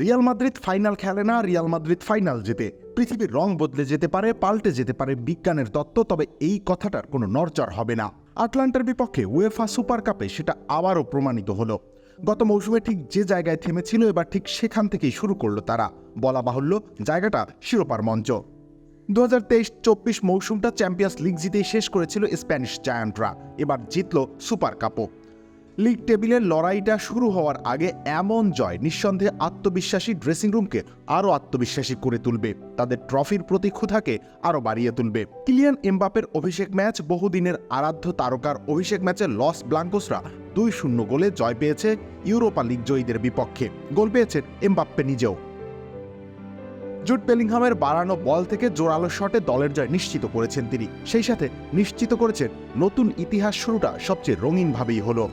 Real Madrid final খেলে না Real Madrid final জেতে। পৃথিবীর রং বদলে যেতে পারে, পাল্টে যেতে পারে বিজ্ঞানের তত্ত্ব, তবে এই কথাটার কোনো নরচর হবে না। আটলান্টার বিপক্ষে উয়েফা সুপার কাপে সেটা আবারও প্রমাণিত হলো। গত মৌসুমে ঠিক যে জায়গায় থেমেছিল, এবার ঠিক সেখান থেকেই শুরু করল তারা। বলা বাহুল্য, জায়গাটা শিরোপার মঞ্চ। দু হাজার তেইশ চব্বিশ মৌসুমটা চ্যাম্পিয়ন্স লিগ জিতেই শেষ করেছিল স্প্যানিশ জায়ান্টরা। এবার জিতল সুপার কাপও। লিগ টেবিলের লড়াইটা শুরু হওয়ার আগে এমন জয় নিঃসন্দেহে আত্মবিশ্বাসী ড্রেসিং রুমকে আরও আত্মবিশ্বাসী করে তুলবে। তাদের ট্রফির প্রতি ক্ষুধাকে আরও বাড়িয়ে তুলবে। কিলিয়ান এমবাপের অভিষেক ম্যাচ বহুদিনের আরাধ্য তারকার অভিষেক ম্যাচে লস ব্লাঙ্কোসরা দুই শূন্য গোলে জয় পেয়েছে ইউরোপা লিগ জয়ীদের বিপক্ষে। গোল পেয়েছেন এমবাপ্পে নিজেও। জুট বেলিংহামের বাড়ানো বল থেকে জোরালো শটে দলের জয় নিশ্চিত করেছেন তিনি। সেই সাথে নিশ্চিত করেছেন নতুন ইতিহাস শুরুটা সবচেয়ে রঙিনভাবেই হলো।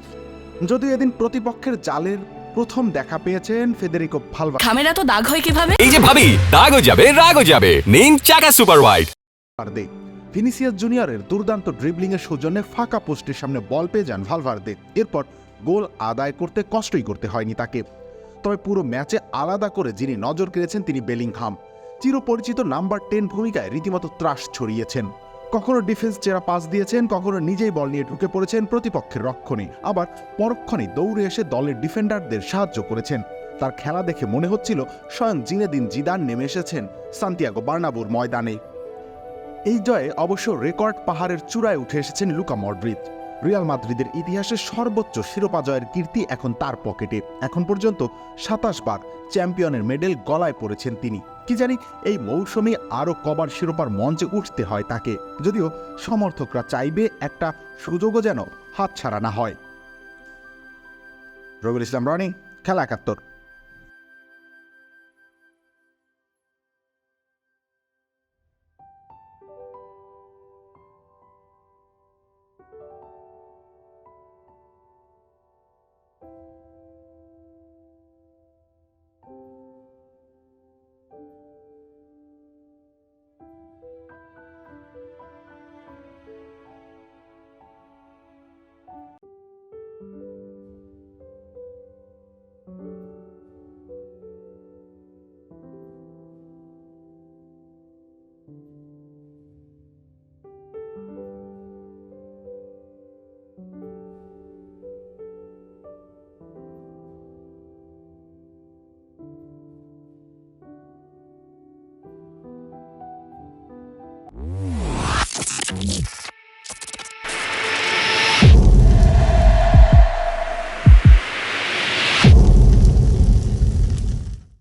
যদিও এদিন প্রতিপক্ষের জালের প্রথম দেখা পেয়েছেন ফেদেরিকো ভালভা খামের এত দাগ হয় কীভাবে? এই যে ভাবি দাগও যাবে রাগও যাবে। নিন চাকা সুপার হোয়াইট ভালভার্দে ভিনিসিয়াস জুনিয়রের দুর্দান্ত ড্রিবলিংয়ের সৌজন্যে ফাঁকা পোস্টের সামনে বল পেয়ে যান ভালভার্দে। এরপর গোল আদায় করতে কষ্টই করতে হয়নি তাকে। তবে পুরো ম্যাচে আলাদা করে যিনি নজর কেড়েছেন তিনি বেলিংহাম। চিরপরিচিত নাম্বার টেন ভূমিকায় রীতিমতো ত্রাস ছড়িয়েছেন। কখনো ডিফেন্স চেরা পাস দিয়েছেন, কখনো নিজেই বল নিয়ে ঢুকে পড়েছেন প্রতিপক্ষের রক্ষণে। আবার পরক্ষণে দৌড়ে এসে দলের ডিফেন্ডারদের সাহায্য করেছেন। তার খেলা দেখে মনে হচ্ছিল স্বয়ং জিনেদিন জিদান নেমে এসেছেন সান্তিয়াগো বার্নাবুর ময়দানে। এই জয়ে অবশ্য রেকর্ড পাহাড়ের চূড়ায় উঠে এসেছেন লুকা মডরিচ। রিয়াল মাদ্রিদের ইতিহাসে সর্বোচ্চ শিরোপা জয়ের কীর্তি এখন তার পকেটে এখন পর্যন্ত সাতাশ বার চ্যাম্পিয়নের মেডেল গলায় পড়েছেন তিনি। কি জানি, এই মৌসুমে আরও কবার শিরোপার মঞ্চে উঠতে হয় তাকে। যদিও সমর্থকরা চাইবে একটা সুযোগও যেন হাতছাড়া না হয়। রবিউল ইসলাম, রনি, খেলা একাত্তর।